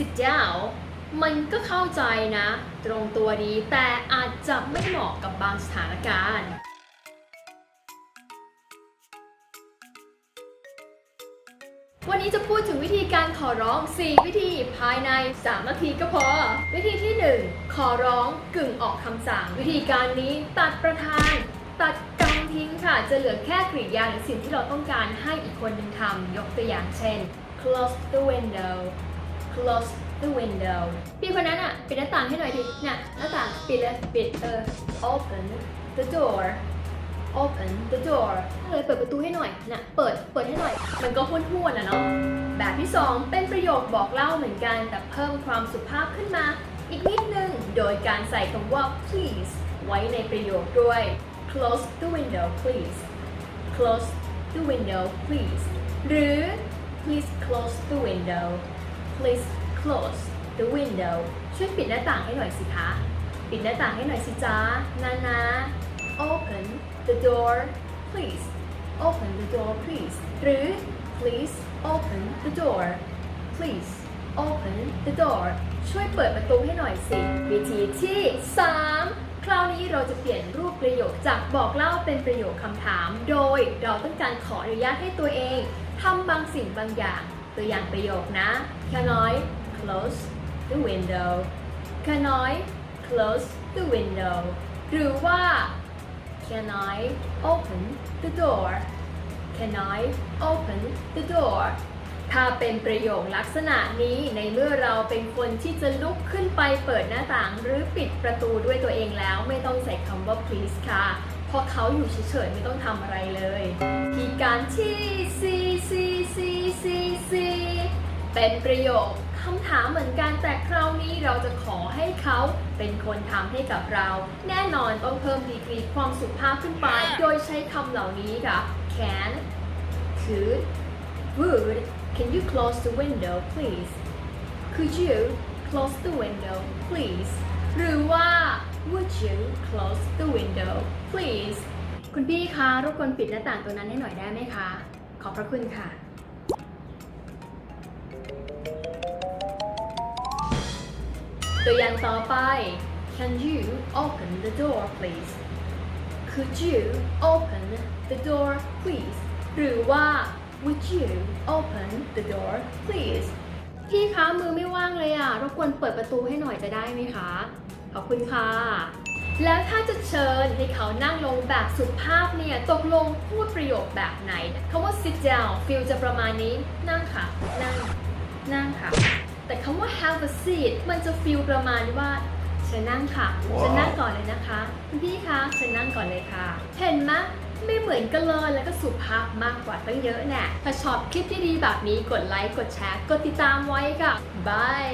sit down มันก็เข้าใจนะ ตรงตัวดีแต่อาจจะไม่เหมาะกับบางสถานการณ์วันนี้จะพูดถึงวิธีการขอร้อง 4 วิธีภายใน 3 นาทีก็พอ วิธีที่ 1 ขอร้องกึ่งออกคำสั่ง วิธีการนี้ตัดประธาน ตัดกำทิ้งค่ะ จะเหลือแค่กริยาหรือสิ่งที่เราต้องการให้อีกคนหนึ่งทำยกตัวอย่างเช่น close the window close the window พี่คนนั้นอะ ปิดหน้าต่างให้หน่อยดิเนี่ยหน้าต่างปิดเลย ปิดเออ open the door open the door เลยเปิดประตูให้หน่อยนะเปิด เปิดให้หน่อย มันก็ห้วนๆนะเนาะ แบบที่ 2 เป็นประโยคบอกเล่าเหมือนกัน แต่เพิ่มความสุภาพขึ้นมา อีกนิดนึง โดยการใส่คำว่า please ไว้ในประโยคด้วย close the window please close the window please หรือ please close the window please close the window ช่วยปิดหน้าต่างให้หน่อยสิคะ ปิดหน้าต่างให้หน่อยสิจ้านานา open the door please open the door please หรือ please open the door please open the door ช่วยเปิดประตูให้หน่อยสิ วิธีที่ 3 คราวนี้เราจะเปลี่ยนรูปประโยคจากบอกเล่าเป็นประโยคคำถาม โดยเราต้องการขออนุญาตให้ตัวเองทำบางสิ่งบางอย่าง ตัวอย่างประโยคนะ Can I close the window Can I close the window หรือว่า Can I open the door Can I open the door ถ้าเป็นประโยคลักษณะนี้ในเมื่อเราเป็นคนที่จะลุกขึ้นไปเปิดหน้าต่างหรือปิดประตูด้วยตัวเองแล้ว ไม่ต้องใส่คำว่า please ค่ะเพราะเขาอยู่เฉยๆ ไม่ต้องทำอะไรเลย ทีการที่ C C C C C เป็นประโยคคำถามเหมือนกันแต่คราวนี้เราจะขอให้เขาเป็นคนทำให้กับเรา แน่นอนต้องเพิ่มดีกรีความสุภาพขึ้นไป โดยใช้คำเหล่านี้ค่ะ can could would can you close the window please could you close the window please หรือว่า would you close the window please คุณพี่คะรบกวนปิดหน้าต่างตัวนั้นให้หน่อยได้ไหมคะ ขอบพระคุณค่ะ ตัวอย่างต่อไป Can you open the door please Could you open the door please หรือว่า Would you open the door please พี่คะมือไม่ว่างเลยอะรบกวนเปิดประตูให้หน่อยจะได้ไหมคะ ขอบคุณค่ะ แล้วถ้าจะเชิญให้เขานั่งลงแบบสุภาพเนี่ย ตกลงพูดประโยคแบบไหนคำว่า sit down ฟิลจะประมาณนี้นั่งค่ะ นั่ง คำว่า have a seat มันจะฟีลประมาณว่าเชิญนั่งค่ะว้าวเชิญนั่งก่อนเลยนะคะคุณพี่คะเชิญนั่งก่อนเลยค่ะ เห็นไหมไม่เหมือนกันเลยแล้วก็สุภาพมากกว่าตั้งเยอะแน่ถ้าชอบคลิปที่ดีแบบนี้กดไลค์ กดแชร์ กดติดตามไว้ค่ะบาย